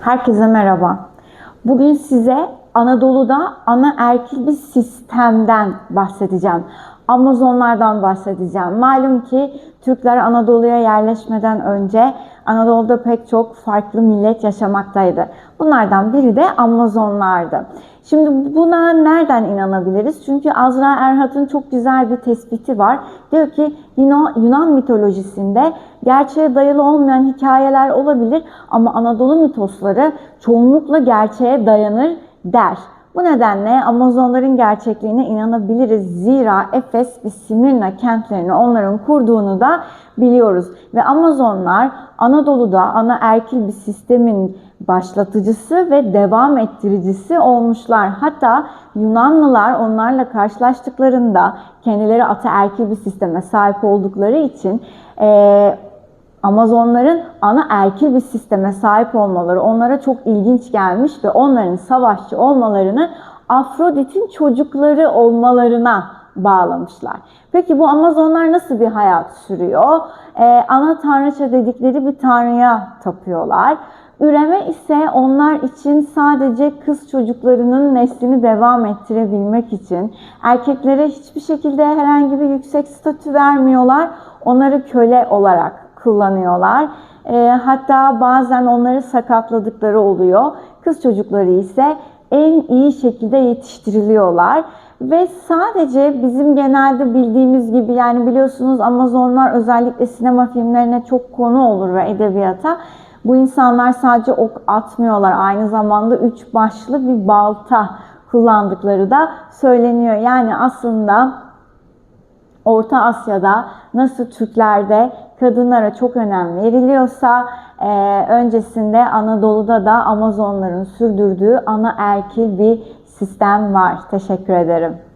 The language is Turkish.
Herkese merhaba. Bugün size Anadolu'da ana erkil bir sistemden bahsedeceğim. Amazonlardan bahsedeceğim. Malum ki Türkler Anadolu'ya yerleşmeden önce Anadolu'da pek çok farklı millet yaşamaktaydı. Bunlardan biri de Amazonlardı. Şimdi buna nereden inanabiliriz? Çünkü Azra Erhat'ın çok güzel bir tespiti var. Diyor ki Yunan, Yunan mitolojisinde gerçeğe dayalı olmayan hikayeler olabilir ama Anadolu mitosları çoğunlukla gerçeğe dayanır der. Bu nedenle Amazonların gerçekliğine inanabiliriz. Zira Efes ve Simirna kentlerini onların kurduğunu da biliyoruz. Ve Amazonlar Anadolu'da ana erkil bir sistemin başlatıcısı ve devam ettiricisi olmuşlar. Hatta Yunanlılar onlarla karşılaştıklarında kendileri ataerkil bir sisteme sahip oldukları için e, Amazonların ana erkil bir sisteme sahip olmaları onlara çok ilginç gelmiş ve onların savaşçı olmalarını Afrodit'in çocukları olmalarına bağlamışlar. Peki bu Amazonlar nasıl bir hayat sürüyor? Ee, ana tanrıça dedikleri bir tanrıya tapıyorlar. Üreme ise onlar için sadece kız çocuklarının neslini devam ettirebilmek için erkeklere hiçbir şekilde herhangi bir yüksek statü vermiyorlar. Onları köle olarak kullanıyorlar. E, hatta bazen onları sakatladıkları oluyor. Kız çocukları ise en iyi şekilde yetiştiriliyorlar. Ve sadece bizim genelde bildiğimiz gibi yani biliyorsunuz Amazonlar özellikle sinema filmlerine çok konu olur ve edebiyata. Bu insanlar sadece ok atmıyorlar. Aynı zamanda üç başlı bir balta kullandıkları da söyleniyor. Yani aslında Orta Asya'da nasıl Türklerde kadınlara çok önem veriliyorsa e, öncesinde Anadolu'da da Amazonların sürdürdüğü ana erkil bir sistem var. Teşekkür ederim.